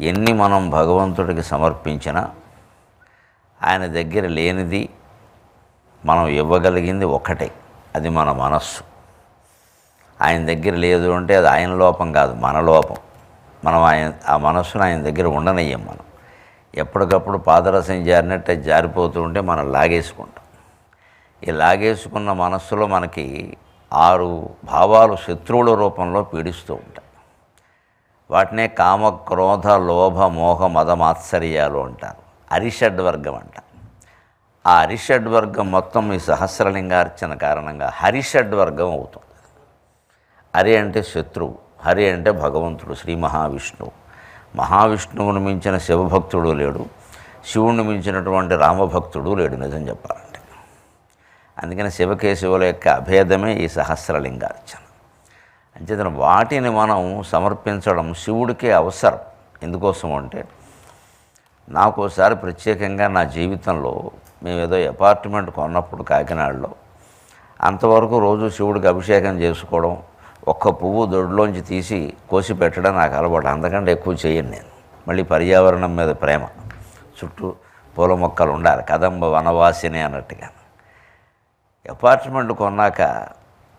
ఎన్ని మనం భగవంతుడికి సమర్పించినా ఆయన దగ్గర లేనిది మనం ఇవ్వగలిగింది ఒకటే అది మన మనస్సు. ఆయన దగ్గర లేదు అంటే అది ఆయన లోపం కాదు మన లోపం. మనం ఆయన ఆ మనస్సును ఆయన దగ్గర ఉండనయ్యాం మనం. ఎప్పటికప్పుడు పాదరసం జారినట్టే జారిపోతూ ఉంటే మనం లాగేసుకుంటాం. ఈ లాగేసుకున్న మనస్సులో మనకి ఆరు భావాలు శత్రువుల రూపంలో పీడిస్తూ ఉంటాయి. వాటినే కామ క్రోధ లోభ మోహ మదమాత్సర్యాలు అంటారు. అరిషడ్ వర్గం అంట. ఆ అరిషడ్ వర్గం మొత్తం ఈ సహస్రలింగార్చన కారణంగా హరిషడ్ వర్గం అవుతుంది. హరి అంటే శత్రువు హరి అంటే భగవంతుడు శ్రీ మహావిష్ణువు. మహావిష్ణువును మించిన శివభక్తుడు లేడు శివుణ్ణి మించినటువంటి రామభక్తుడు లేడు నిజం చెప్పాలంటే. అందుకని శివకేశవుల యొక్క అభేదమే ఈ సహస్రలింగార్చన. అంచేతన వాటిని మనం సమర్పించడం శివుడికే అవసరం. ఎందుకోసం అంటే నాకు ఒకసారి ప్రత్యేకంగా నా జీవితంలో మేము ఏదో అపార్ట్మెంట్ కొన్నప్పుడు కాకినాడలో అంతవరకు రోజు శివుడికి అభిషేకం చేసుకోవడం ఒక్క పువ్వు దొడ్లోంచి తీసి కోసి పెట్టడం నాకు అలవాటు. అంతకంటే ఎక్కువ చేయను నేను. మళ్ళీ పర్యావరణం మీద ప్రేమ. చుట్టూ పూల మొక్కలు ఉండాలి. కదంబ వనవాసిని అన్నట్టుగా అపార్ట్మెంట్ కొన్నాక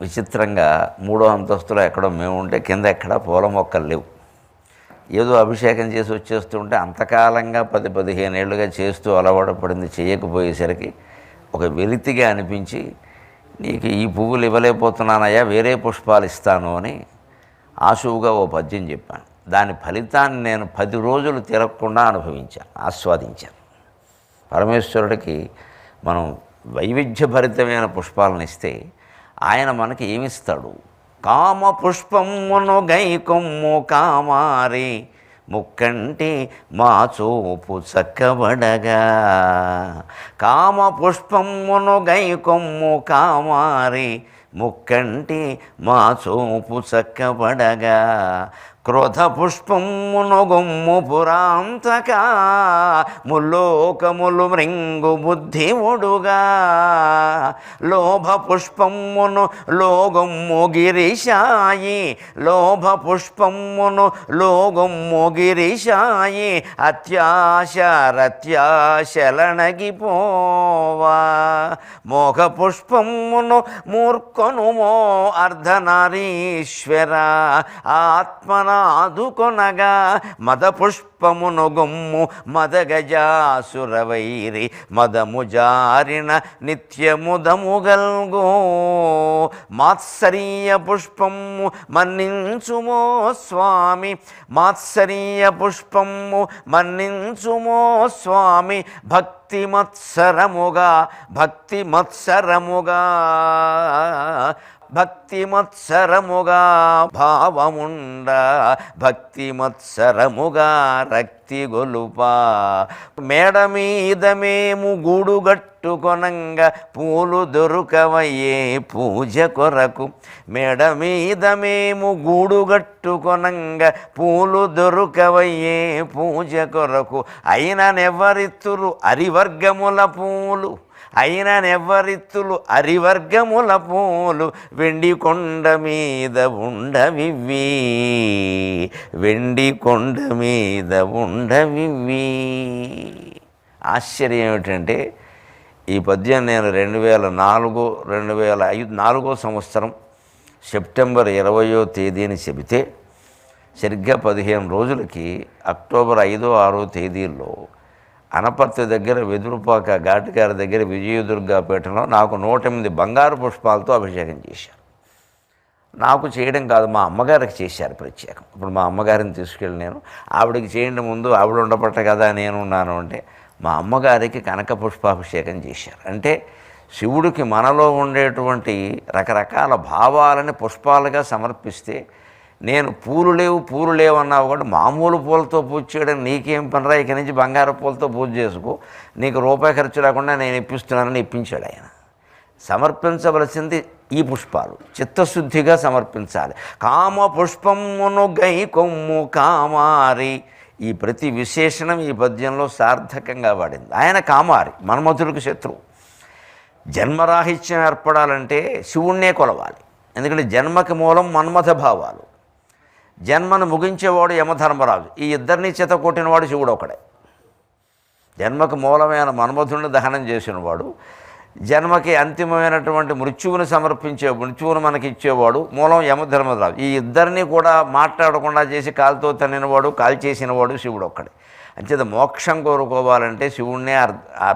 విచిత్రంగా మూడో అంతస్తులో ఎక్కడో మేము ఉంటే కింద ఎక్కడ పూల మొక్కలు లేవు. ఏదో అభిషేకం చేసి వచ్చేస్తుంటే అంతకాలంగా పది పదిహేను ఏళ్ళుగా చేస్తూ అలవాటు పడింది చేయకపోయేసరికి ఒక వెలితిగా అనిపించి నీకు ఈ పువ్వులు ఇవ్వలేకపోతున్నానయ్యా వేరే పుష్పాలు ఇస్తాను అని ఆశువుగా ఓ పద్యం చెప్పాను. దాని ఫలితాన్ని నేను పది రోజులు తిరగకుండా అనుభవించాను ఆస్వాదించాను. పరమేశ్వరుడికి మనం వైవిధ్యభరితమైన పుష్పాలను ఇస్తే ఆయన మనకి ఏమిస్తాడు? కామ పుష్పమును గై కొమ్ము కామారి ముక్కంటి మా చూపు చక్కబడగా. కామ పుష్పమును గై కొమ్ము కామారి ముక్కంటి మా చూపు చక్కబడగా క్రోధ పుష్పమును గొమ్ము పురాంతక ముల్లోకములు మృంగు బుద్ధి బుద్ధిముడుగా లోభ పుష్పమును లోగొమ్ము గిరిశాయి లోభ పుష్పమును లోగొమ్ము గిరిశాయి అత్యాశ రత్యాశలనగిపోవా మోఘ పుష్పమును కొనుమో అర్ధనారీశ్వర ఆత్మనాదుకొనగా మదపుష్ప పుష్పమును గొమ్ము మదగజాసురవైరి మదము జారిన నిత్యముదముగల్గో మాత్సరీయ పుష్పము మన్నించుమో స్వామి మాత్సరీయ పుష్పము మన్నించుమో స్వామి భక్తి మత్సరముగా భక్తి మత్సరముగా భక్తి మత్సరముగా భావముండ భక్తి మత్సరముగా రక్తి గొలుప. మేడ మీద మేము గూడుగట్టుకొనంగ పూలు దొరుకవయ్యే పూజ కొరకు. మేడ మీద మేము గూడుగట్టుకొనంగ పూలు దొరుకవయ్యే పూజ కొరకు. అయిననెవరిత్తురు అరివర్గముల పూలు. అయిననెవ్వరిత్తులు అరివర్గముల పూలు వెండి కొండ మీద ఉండవివి వెండి కొండ మీద ఉండవివి ఆశ్చర్యం ఏమిటంటే ఈ పద్యం నేను రెండు వేల నాలుగో రెండు వేల ఐదు నాలుగో సంవత్సరం సెప్టెంబర్ ఇరవయో తేదీని చెబితే సరిగ్గా పదిహేను రోజులకి అక్టోబర్ ఐదో ఆరో తేదీల్లో అనపర్తి దగ్గర వెదురుపాక ఘాటుగారి దగ్గర విజయదుర్గాపేటలో నాకు నూట ఎనిమిది బంగారు పుష్పాలతో అభిషేకం చేశారు. నాకు చేయడం కాదు మా అమ్మగారికి చేశారు ప్రత్యేకం. ఇప్పుడు మా అమ్మగారిని తీసుకెళ్ళి నేను ఆవిడకి చేయండి ముందు ఆవిడ ఉండబట్ట కదా నేను ఉన్నాను అంటే మా అమ్మగారికి కనక పుష్పాభిషేకం చేశారు. అంటే శివుడికి మనలో ఉండేటువంటి రకరకాల భావాలని పుష్పాలుగా సమర్పిస్తే నేను పూలు లేవు పూలు లేవు అన్నావు కూడా మామూలు పూలతో పూజ చేయడం నీకేం పనిరా? ఇక నుంచి బంగారు పూలతో పూజ చేసుకో. నీకు రూపాయి ఖర్చు లేకుండా నేను ఇప్పిస్తున్నానని ఇప్పించాడు ఆయన. సమర్పించవలసింది ఈ పుష్పాలు. చిత్తశుద్ధిగా సమర్పించాలి. కామ పుష్పమును గై కొమ్ము కామారి. ఈ ప్రతి విశేషణం ఈ పద్యంలో సార్థకంగా వాడింది. ఆయన కామారి మన్మధుడికి శత్రువు. జన్మరాహిత్యం ఏర్పడాలంటే శివుణ్ణే కొలవాలి. ఎందుకంటే జన్మకి మూలం మన్మథ భావాలు. జన్మను ముగించేవాడు యమధర్మరాజు. ఈ ఇద్దరిని చేత కొట్టినవాడు శివుడు ఒకడే జన్మకు మూలమైన మన్మధుడిని దహనం చేసినవాడు జన్మకి అంతిమమైనటువంటి మృత్యువుని సమర్పించే మృత్యువును మనకి ఇచ్చేవాడు మూలం యమధర్మరాజు. ఈ ఇద్దరిని కూడా మాట్లాడకుండా చేసి కాలుతో తనినవాడు కాల్ చేసినవాడు శివుడు ఒక్కడే. అంచేత మోక్షం కోరుకోవాలంటే శివుణ్ణే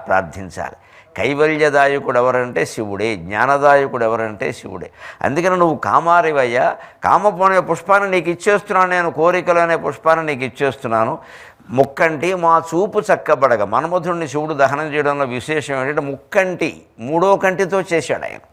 ప్రార్థించాలి. కైవల్యదాయకుడు ఎవరంటే శివుడే జ్ఞానదాయకుడు ఎవరంటే శివుడే. అందుకని నువ్వు కామారివయ్యా కామపోనే పుష్పాన్ని నీకు ఇచ్చేస్తున్నాను నేను కోరికలు అనే పుష్పాన్ని నీకు ఇచ్చేస్తున్నాను. ముక్కంటి మా చూపు చక్కబడగ మన్మధుడిని శివుడు దహనం చేయడంలో విశేషం ఏంటంటే ముక్కంటి మూడో కంటితో చేశాడు ఆయన.